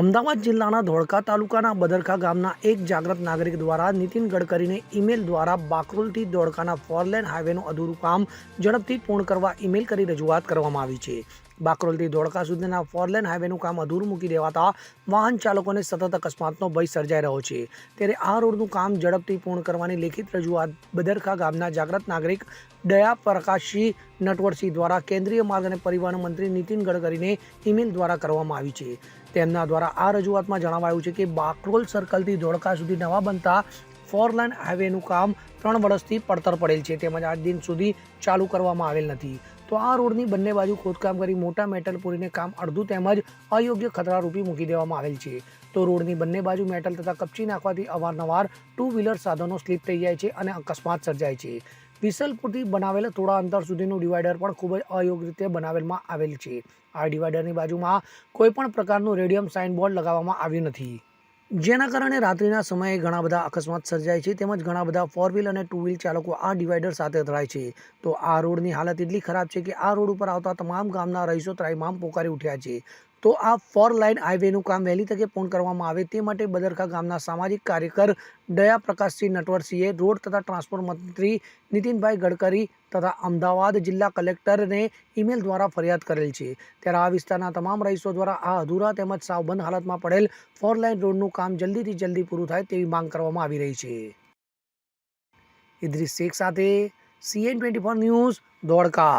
અમદાવાદ જિલ્લાના ધોળકા તાલુકાના બદરખા ગામના એક જાગૃત નાગરિક દ્વારા નીતિન ગડકરીને ઈમેલ દ્વારા બાકરોલથી ધોળકાના ફોરલેન હાઈવેનું અધૂરું કામ ઝડપથી પૂર્ણ કરવા ઈમેલ કરી રજૂઆત કરવામાં આવી છે. બાકરોલથી ધોળકા સુધીના ફોરલેન હાઈવેનું કામ અધૂરું મૂકી દેવાતા વાહન ચાલકોને સતત અકસ્માતનો ભય સર્જાઈ રહ્યો છે. ત્યારે આ રોડનું કામ ઝડપથી પૂર્ણ કરવાની લેખિત રજૂઆત બદરખા ગામના જાગૃત નાગરિક દયા પ્રકાશસિંહ નટવરસિંહ દ્વારા કેન્દ્રીય માર્ગ અને પરિવહન મંત્રી નીતિન ગડકરીને ઈમેલ દ્વારા કરવામાં આવી છે. તેમના દ્વારા આ રજૂઆતમાં જણાવાયું છે કે બાકરોલ સર્કલથી ધોળકા સુધી નવા બનતા ફોર લાઇન હાઈવેનું કામ ત્રણ વર્ષથી પડતર પડેલ છે. તેમજ આજ દિન સુધી ચાલુ કરવામાં આવેલ નથી. તો આ રોડની બંને બાજુ ખોદકામ કરી મોટા મેટલ પૂરીને કામ અડધું તેમજ અયોગ્ય ખતરારૂપી મૂકી દેવામાં આવેલ છે. તો રોડની બંને બાજુ મેટલ તથા કપચી નાખવાથી અવારનવાર ટુ વ્હીલર સાધનો સ્લીપ થઈ જાય છે અને અકસ્માત સર્જાય છે. વિસલપુરથી બનાવેલા થોડા અંતર સુધીનું ડિવાઈડર પણ ખૂબ જ અયોગ્ય રીતે બનાવેલમાં આવેલ છે. આ ડિવાઈડરની બાજુમાં કોઈપણ પ્રકારનું રેડિયમ સાઇન બોર્ડ લગાવવામાં આવ્યું નથી. જેના કારણે રાત્રિના સમયે ઘણા બધા અકસ્માત સર્જાય છે તેમજ ઘણા બધા ફોર વ્હીલ અને ટુ વ્હીલ ચાલકો આ ડિવાઈડર સાથે અથડાય છે. તો આ રોડની હાલત એટલી ખરાબ છે કે આ રોડ ઉપર આવતા તમામ ગામના રહીશો ત્રાઈમામ પોકારી ઉઠ્યા છે. તો આ ફોર લાઇન હાઈવેનું કામ વહેલી તકે પૂર્ણ કરવામાં આવે તે માટે બદરખા ગામના સામાજિક કાર્યકર દયા પ્રકાશસિંહ નટવરસિંહે રોડ તથા ટ્રાન્સપોર્ટ મંત્રી નીતિનભાઈ ગડકરી તથા અમદાવાદ જિલ્લા કલેક્ટરને ઈમેલ દ્વારા ફરિયાદ કરેલ છે. ત્યારે આ વિસ્તારના તમામ રહીશો દ્વારા આ અધૂરા તેમજ સાવ બંધ હાલતમાં પડેલ ફોર લાઇન રોડનું કામ જલ્દીથી જલ્દી પૂરું થાય તેવી માંગ કરવામાં આવી રહી છે. ઇદ્રિસ શેખ સાથે CN twenty four news Dholka